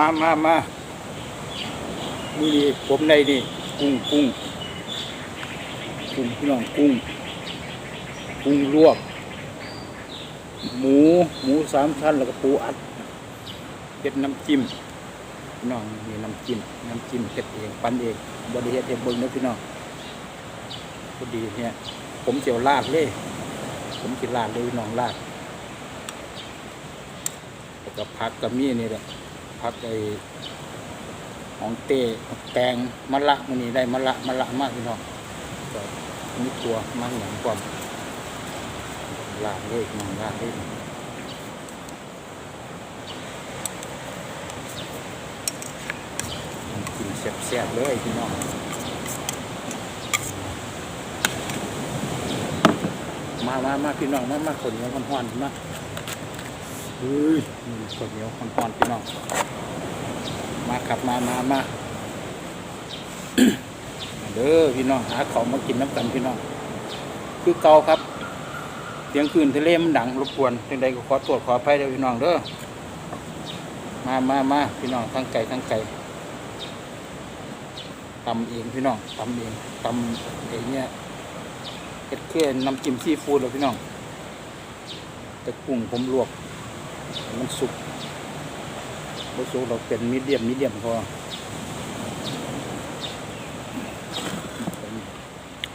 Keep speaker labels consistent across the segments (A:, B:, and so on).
A: มามามามือนี้ผมได้นี่กุ้งกุ้งกุ้งพี่น้องกุ้งกุ้งลวก หมูหมูสามชั้นแล้วก็ปูอัดเฮ็ดน้ำจิ้มพี่น้องนี่น้ำจิ้มน้ำจิ้มเฮ็ดเองปั้นเองบริเฮ็ดเองเบิ่งเด้อพี่น้องพอดีเนี่ย ผมเจียวลาดเลยผมกินลาดเลยพี่น้องลาดแล้วก็พักกับมีนี่แหละ พักไอ้ของเต้แตงมะละมันนี่ได้มะละมะละมากพี่น้องก็มีตัวมันเหมือนความลาเลยน้องลาดเลยกินแซ่บๆเลยพี่น้องมามามาพี่น้องมามาคนนี้ยวคนห้อนมา เฮ้ยนี่คนเหนียวคนปอนพี่น้องมาขับมามามาเด้อพี่น้องหาของมากินน้ำกันพี่น้องคือเกาครับเสียงคืนทะเลมันดังรบกวนจังใดก็ขอตรวจขออภัยเด้อพี่น้องเด้อมามามาพี่น้องทั้งไก่ทั้งไก่ตำเองพี่น้องตำเองตำเองเนี่ยเฮ็ดเครื่องน้ำจิ้มซีฟู้ดเลยพี่น้องแต่กุ้งผมลวก มันสุกบ่สุกเราเป็นมีเดียมมีเดียมพอ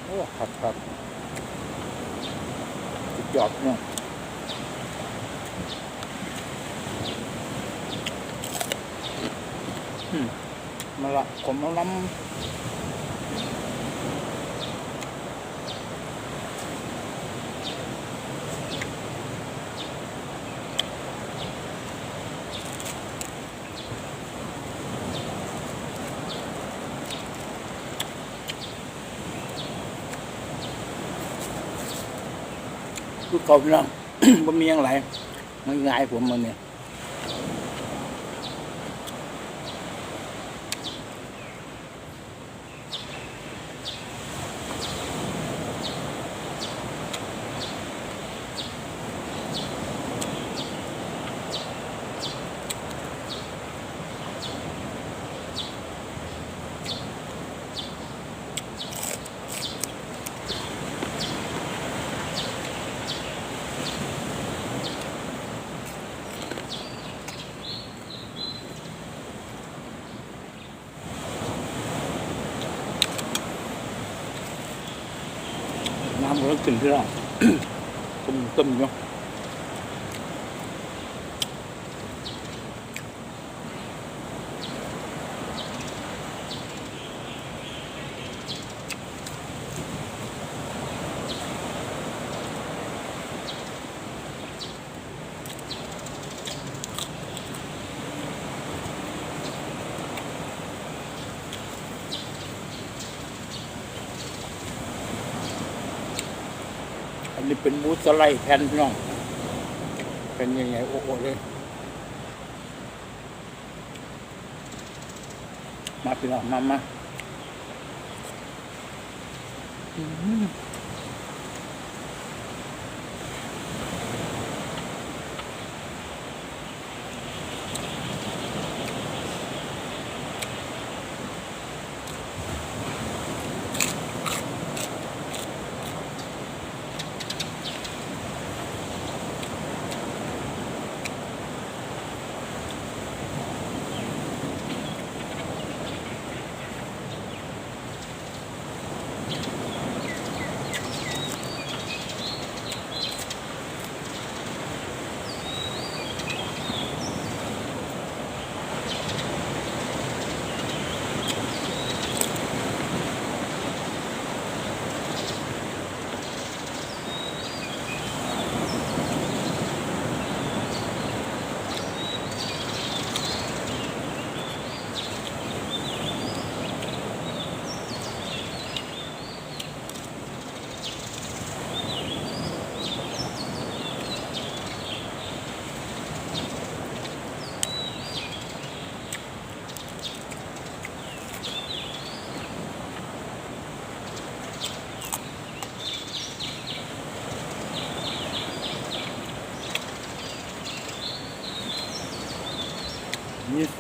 A: โอ้ครับครับสุดยอดเนาะอืมมาละผมมาล้ำ คือเก่าพี่น้อง บ่มีอย่างไรมันง่ายผมมันเนี่ย น้ำมันขึ้นพี่น้องต้มต้มอยู่อัน เป็นมูสไลด์แผ่นพี่น้อง เป็นยังไงโอ้โหเลย มาพี่น้องมามา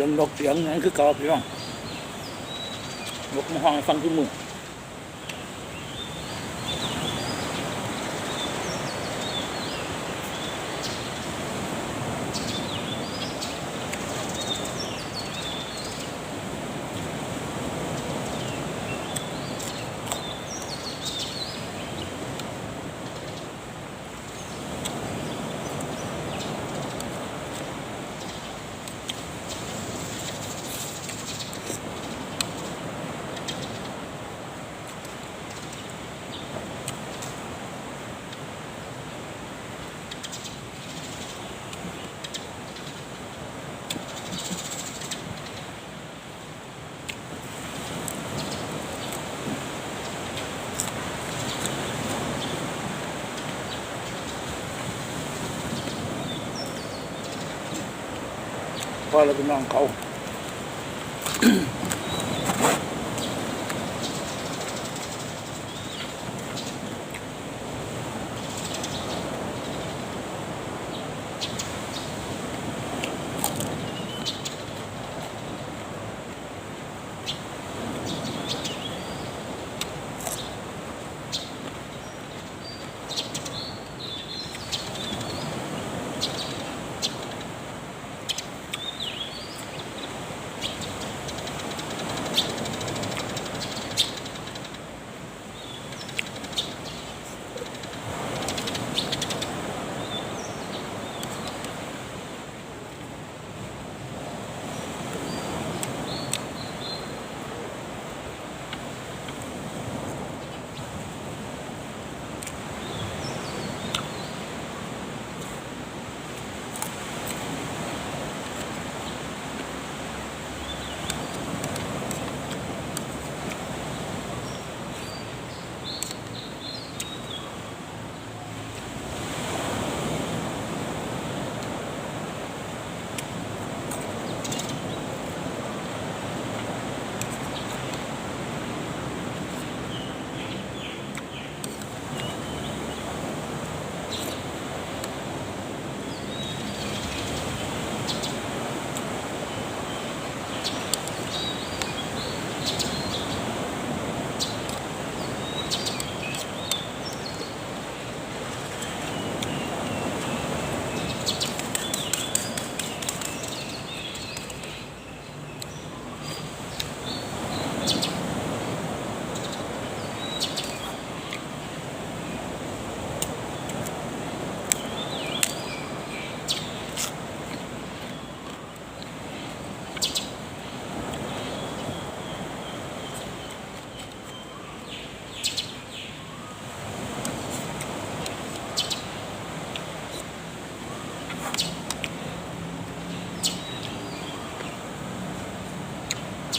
A: อืมมีเสียงนกเสียงนั่นคือเก่าพี่น้องนกมาห้องฟังทุกมือ พอเรา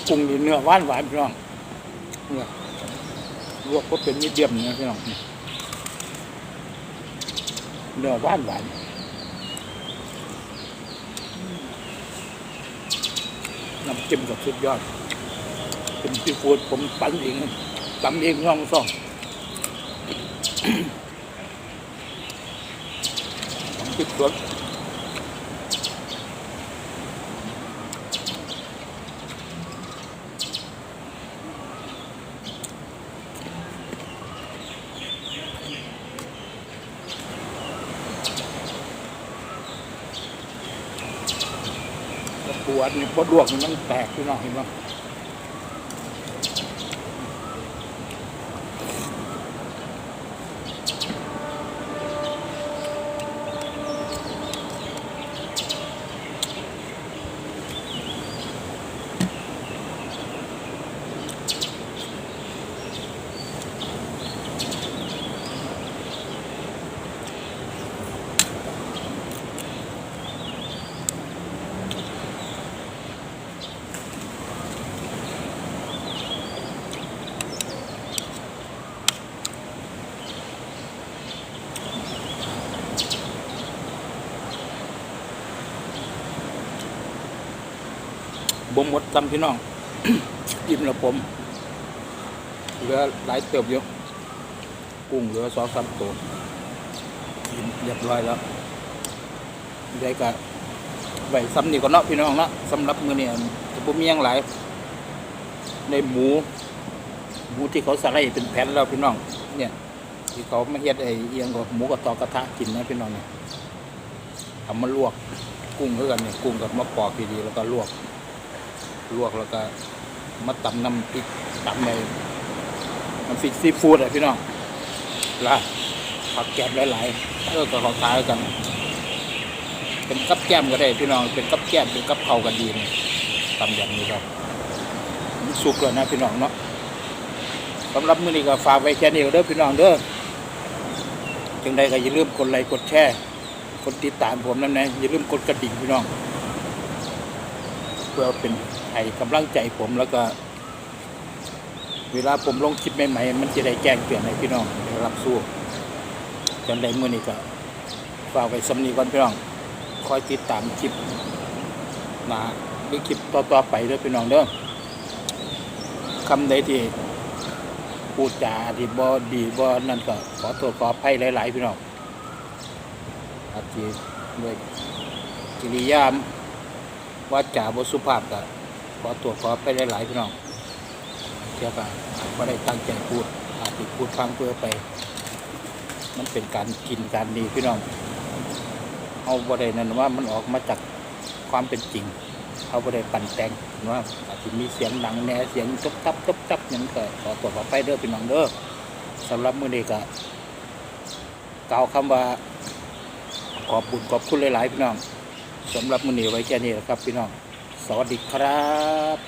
A: ปรุงนี่เนื้อหวานหวานพี่น้องเนื้อลวกก็เป็นมีเดียมนะพี่น้องเนื้อหวานหวานน้ำจิ้มกับสุดยอดเป็นซีฟู้ดผมปั้นเองตำเองย่องซ่องติดรส ปวดนี่ปวดลวกนี่มันแตกพี่น้องเห็นไหม บ่หมดจำพี่น้อง อิ่มแล้วผมเหลือหลายเติบอยู่กุ้งเหลือสองสามตัวกินเรียบร้อยแล้วได้ก็ไว้ซ้ำนี่ก็เนาะพี่น้องเนาะสำหรับมื้อนี้จะบ่มีหยังหลายในหมู หมูที่เขาสไลด์เป็นแผ่นแล้วพี่น้อง เนี่ย ที่เขาไมาเฮ็ดไอ้เอียงก็หมูกับตอกระทะกินนะพี่น้องเนี่ยเอามาลวกกุ้งคือกันเนี่ยกุ้งกับมะปอกดีๆแล้วก็ลวก ลวกแล้วก็มาตำน้ำพริกตำในน้ำพริกซีฟู้ดอะพี่น้องละผักแกบหลายๆเออก็เขาขายกัน เป็นกับแก้มก็ได้พี่น้อง เป็นกับแก้มเป็นกับเผากันดีนี่ตำอย่างนี้ครับสุกแล้วนะพี่น้องเนาะสำหรับมื้อนี้ก็ฝากไว้แค่นี้เด้อพี่น้องเด้อจังใดก็อย่าลืมกดไลค์กดแชร์กดติดตามผมนั่นนะอย่าลืมกดกระดิ่งพี่น้อง เพื่อเป็น ให้กำลังใจผมแล้วก็ เวลาผมลงคลิปใหม่ๆมันจะได้แจ้งเตือนให้พี่น้องได้รับสู้จังใดมื้อนี้ก็ฝากไว้สำนีก่อนพี่น้อง คอยติดตามคลิปหนาหรือคลิปต่อๆไปด้อพี่น้องเด้อคำใดที่พูดจาที่บ่ดีบ่นั่นก็ขอโทษขออภัยหลายๆพี่น้องอาจจะด้วยกิริยามว่าจาบสุภาพก็ ขอโทษขออภัยหลายๆพี่น้องเกี่ยวกับบ่ได้ตั้งใจพูดอาจจะพูดพังเพื่อไป มันเป็นการกินการดีพี่น้อง เอาบ่ได้นั่นว่ามันออกมาจากความเป็นจริง เอาบ่ได้ปั่นแต่งว่าอาจจะมีเสียงดังแหน่เสียงตบตับตบตับอย่างนั้นก็ขอตรวจขอไปเด้อพี่น้องเด้อสำหรับมือนี้ก็กล่าวคำว่าขอบบุญขอบคุณหลายๆพี่น้องสำหรับมือนี้ไว้แค่นี้แหละครับพี่น้อง สวัสดีครับ